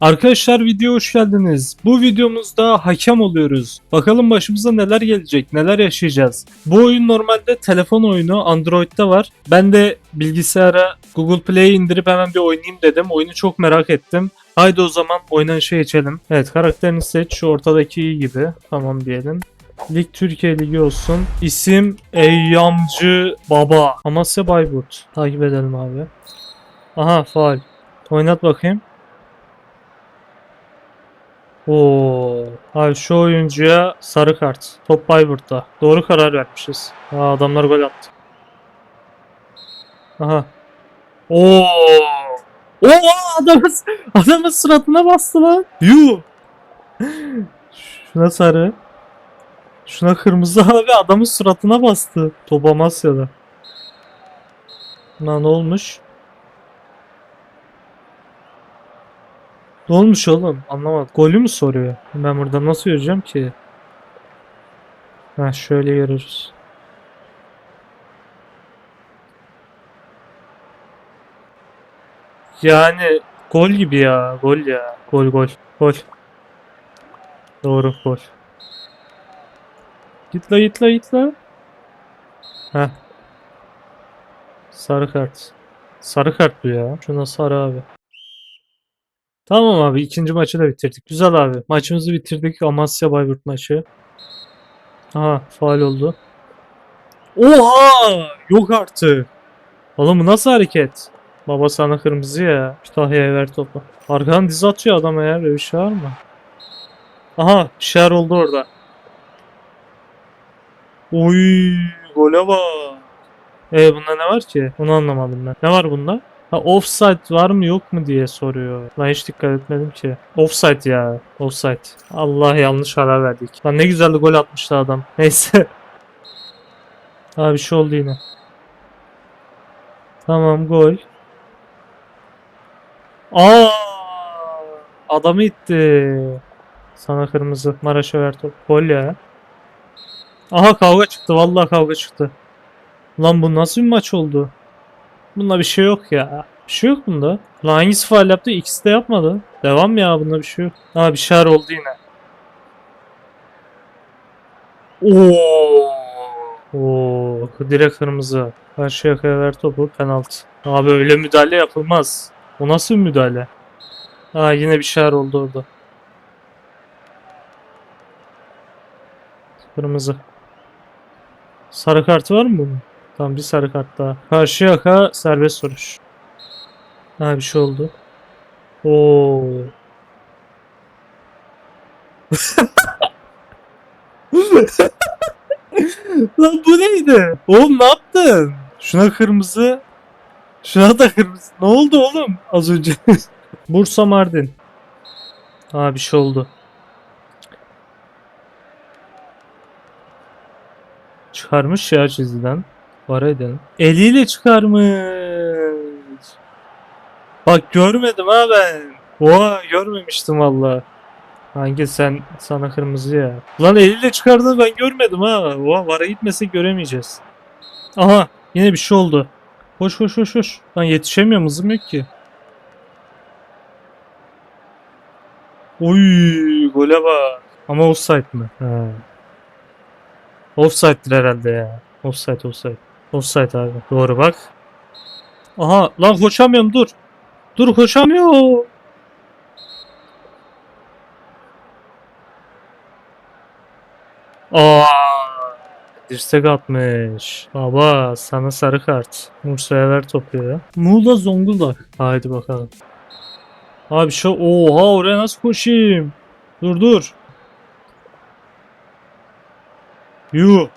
Arkadaşlar videoya hoş geldiniz. Bu videomuzda hakem oluyoruz. Bakalım başımıza neler gelecek, neler yaşayacağız. Bu oyun normalde telefon oyunu, Android'de var. Ben de bilgisayara Google Play'i indirip hemen bir oynayayım dedim. Oyunu çok merak ettim. Haydi o zaman oynanışa geçelim. Evet karakterini seç. Şu ortadaki gibi. Tamam diyelim. Lig Türkiye Ligi olsun. İsim Eyyamcı Baba. Amasya Bayburt. Takip edelim abi. Aha faal. Oynat bakayım. Oo. Abi şu oyuncuya sarı kart. Top Bayburt'ta. Doğru karar vermişiz. Aa, adamlar gol attı. Aha. Oo. Oo adamın, adamın suratına bastı lan. Yu. Şuna sarı. Şuna kırmızı abi adamın suratına bastı. Top Amasya'da. Lan olmuş? Ne olmuş oğlum? Anlamadım. Golü mü soruyor? Ben burada nasıl göreceğim ki? Ha şöyle görürüz. Yani gol gibi ya. Gol ya. Gol gol. Gol. Doğru gol. Git la git la git la. Heh. Sarı kart. Sarı kart bu ya. Şuna sarı abi. Tamam abi ikinci maçı da bitirdik. Güzel abi. Maçımızı bitirdik. Amasya Bayburt maçı. Aha faal oldu. Oha! Yok artık. Oğlum bu nasıl hareket? Baba sana kırmızı ya. Kütahya'ya ver topu. Arkadan diz atıyor adam eğer bir şey var mı? Aha bir şeyler oldu orada. Oy gole bak. E bunda ne var ki? Onu anlamadım ben. Ne var bunda? Ha offside var mı yok mu diye soruyor. Ben hiç dikkat etmedim ki. Offside ya. Offside. Allah yanlış karar verdik. Lan ne güzel de gol atmıştı adam. Neyse. Abi bir şey oldu yine. Tamam gol. Aa! Adamı itti. Sana kırmızı. Maraş'a ver top. Gol ya. Aha kavga çıktı. Vallahi kavga çıktı. Lan bu nasıl bir maç oldu? Bunda bir şey yok ya. Bir şey yok bunda. Lan hangisi faal yaptı? İkisi de yapmadı. Devam ya bunda bir şey yok. Ha bir şeyler oldu yine. Oo. Oo, direkt kırmızı. Karşı yakaya ver topu penaltı. Abi öyle müdahale yapılmaz. O nasıl bir müdahale? Ha yine bir şeyler oldu orada. Kırmızı. Sarı kartı var mı bunun? Tamam bir sarı kart daha. Karşı yaka serbest vuruş. Ha bir şey oldu. Oo. Lan bu neydi? Oğlum ne yaptın? Şuna kırmızı. Şuna da kırmızı. Ne oldu oğlum az önce? Bursa Mardin. Ha bir şey oldu. Çıkarmış ya çizgiden. Var edelim. Eliyle çıkarmış. Bak görmedim ha ben. Oha görmemiştim valla. Hangi sen sana kırmızı ya. Lan eliyle çıkardığını ben görmedim ha. Oha vara gitmesek göremeyeceğiz. Aha yine bir şey oldu. Koş koş koş koş. Lan yetişemiyorum hızım yok ki. Oy gole bak. Ama offside mi? Ha. Offside'dir herhalde ya. Offside offside. Offside abi. Doğru bak. Aha lan koşamıyorum dur. Dur koşamıyorum. Aa, dirsek atmış. Baba sana sarı kart. Mursa'ya ver topu ya. Muğla Zonguldak. Haydi bakalım. Abi şu oha oraya nasıl koşayım? Dur dur. Yuh.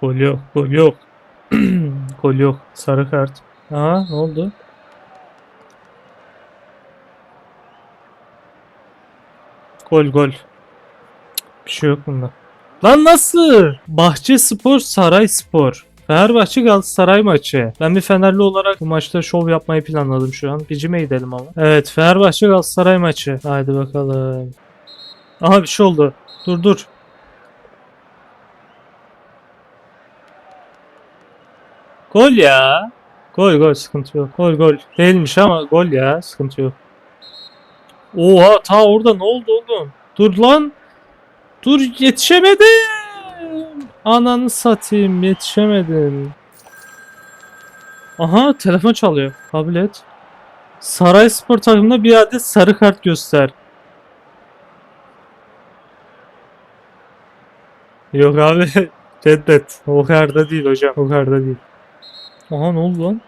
Gol yok, gol yok. gol yok. Sarı kart. Aha ne oldu? Gol gol. Bir şey yok bunda. Lan nasıl? Bahçe Spor, Saray Spor. Fenerbahçe Galatasaray maçı. Ben bir Fenerli olarak bu maçta şov yapmayı planladım şu an. Bicime gidelim ama. Evet Fenerbahçe Galatasaray maçı. Haydi bakalım. Aha bir şey oldu. Dur dur. Gol ya. Gol gol sıkıntı yok. Gol gol. Değilmiş ama gol ya sıkıntı yok. Oha ta orada ne oldu oğlum? Dur lan. Dur yetişemedim. Ananı satayım yetişemedim. Aha telefon çalıyor. Kabul et. Saray Spor takımına bir adet sarı kart göster. Yok abi reddet. O kadar da değil hocam. O kadar da değil. Aha ne oldu lan?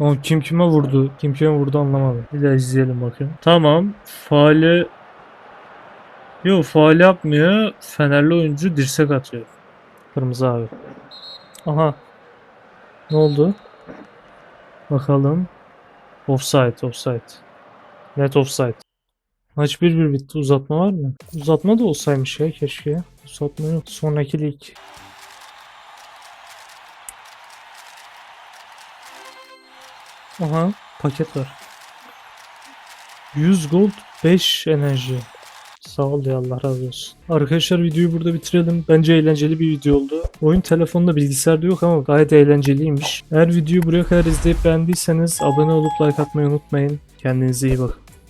Aa, kim kime vurdu? Kim kime vurdu anlamadım. Bir daha izleyelim bakayım. Tamam. Faale Yok faal yapmıyor. Fenerli oyuncu dirsek atıyor. Kırmızı abi. Aha. Ne oldu? Bakalım. Offside, offside. Net offside. Maç 1-1 bitti. Uzatma var mı? Uzatma da olsaymış ya keşke. Uzatma yok. Sonraki lig. Aha. Paket var. 100 gold 5 enerji. Sağ ol ya Allah razı olsun. Arkadaşlar videoyu burada bitirelim. Bence eğlenceli bir video oldu. Oyun telefonda bilgisayarda yok ama gayet eğlenceliymiş. Eğer videoyu buraya kadar izleyip beğendiyseniz abone olup like atmayı unutmayın. Kendinize iyi bakın.